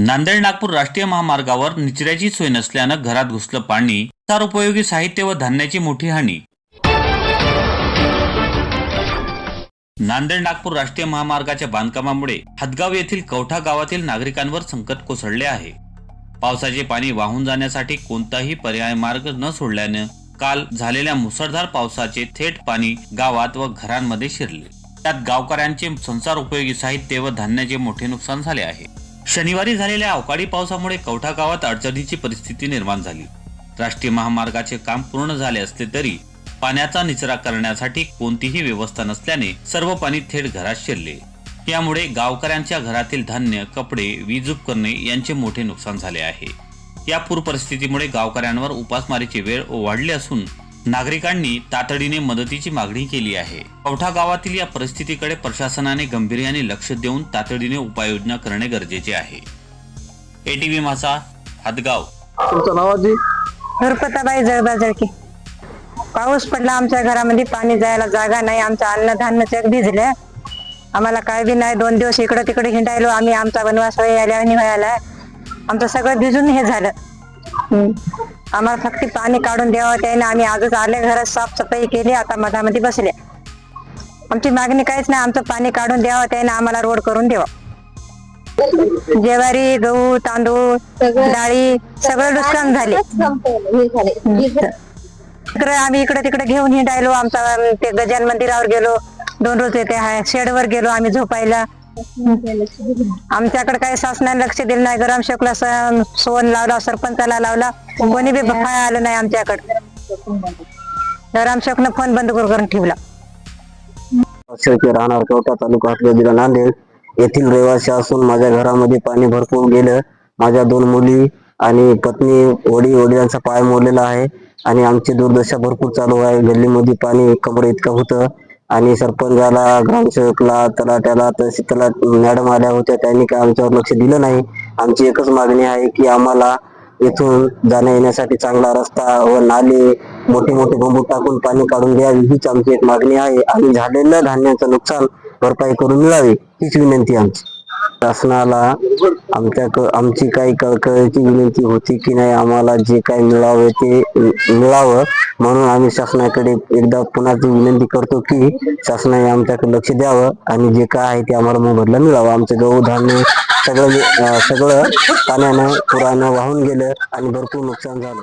नांदेड नागपूर राष्ट्रीय महामार्गावर निचऱ्याची सोय नसल्यानं घरात घुसलं पाणी फार उपयोगी साहित्य व धान्याची मोठी हानी. नांदेड नागपूर राष्ट्रीय महामार्गाच्या बांधकामामुळे हदगाव येथील कवठा गावातील नागरिकांवर संकट कोसळले आहे. पावसाचे पाणी वाहून जाण्यासाठी कोणताही पर्याय मार्ग न सोडल्यानं काल झालेल्या मुसळधार पावसाचे थेट पाणी गावात व घरांमध्ये शिरले. त्यात गावकऱ्यांचे संसार उपयोगी साहित्य व धान्याचे मोठे नुकसान झाले आहे. शनिवारी झालेल्या अवकाळी पावसामुळे कवठा गावात अडचणीची परिस्थिती निर्माण झाली. राष्ट्रीय महामार्गाचे काम पूर्ण झाले असले तरी पाण्याचा निचरा करण्यासाठी कोणतीही व्यवस्था नसल्याने सर्व पाणी थेट घरात शिरले. यामुळे गावकऱ्यांच्या घरातील धान्य कपडे वीज उपकरणे यांचे मोठे नुकसान झाले आहे. या पूर परिस्थितीमुळे गावकऱ्यांवर उपासमारीची वेळ ओवाढली असून नागरिकांनी तातडीने मदतीची मागणी केली आहे. कवठा गावातील या परिस्थितीकडे प्रशासनाने गांभीर्याने लक्ष देऊन तातडीने उपाययोजना करणे गरजेचे आहे. एटीव्ही मासा हदगाव तुमचं नाव आजी? हरपताबाई जळबाजळकी पाऊस पडला आमच्या घरामध्ये पाणी जायला जागा नाही. आमचं अन्नधान्य चेक भिजले. आम्हाला काय बी नाही. दोन दिवस इकडं तिकडे हिंडायलो. आम्ही आमचा वनवास व्हायला आणि व्हायला आमचं सगळं भिजून हे झालं. हम्म. आम्हाला फक्त पाणी काढून द्यावं त्याने आम्ही आजच आले घरात साफसफाई केली आता मधामध्ये बसले. आमची मागणी काहीच नाही आमचं पाणी काढून द्यावं त्याने आम्हाला रोड करून द्यावं ज्वारी गहू तांदूळ डाळी सगळं नुकसान झाले. इकडे आम्ही इकडे तिकडे घेऊन हिंडायलो आमचा ते गजान मंदिरावर गेलो. दोन रोज येते आहे शेडवर गेलो आम्ही झोपायला. आमच्याकडे काही शासनाने लक्ष दिलं नाही. गरम शेकला सोन लावला सरपंचाला लावला कोणी बी काय आलं नाही आमच्याकडे. गरम शेकनं फोन बंद करून ठेवला. शेळके राहणार कवठा तालुका हातगाव जिल्हा नांदेड. येथील रहिवासी असून माझ्या घरामध्ये पाणी भरपूर गेलं. माझ्या दोन मुली आणि पत्नी वडील वडिलांचा पाय मोडलेला आहे. आणि आमची दुर्दशा भरपूर चालू आहे. गल्लीमध्ये पाणी कमरे इतकं होतं. आणि सरपंचाला ग्रामसेवकला तलाट्याला त्याला मॅडम आल्या होत्या त्यांनी काय आमच्यावर लक्ष दिलं नाही. आमची एकच मागणी आहे की आम्हाला इथून जाण्या येण्यासाठी चांगला रस्ता व नाले मोठे मोठे बंबू टाकून पाणी काढून द्यावी हीच आमची एक मागणी आहे. आणि झालेलं धान्याचं नुकसान भरपाई करून मिळावी हीच विनंती आमची. शासनाला आमच्या आमची काही कळकळीची विनंती होती की नाही आम्हाला जे काही मिळावे ते मिळावं. म्हणून आम्ही शासनाकडे एकदा पुन्हा विनंती करतो की शासनाने आमच्याकडे लक्ष द्यावं आणि जे काय आहे ते आम्हाला मोबदला मिळावा. आमचं गहू धान्य सगळं सगळं पाण्यानं पुरानं वाहून गेलं आणि भरपूर नुकसान झालं.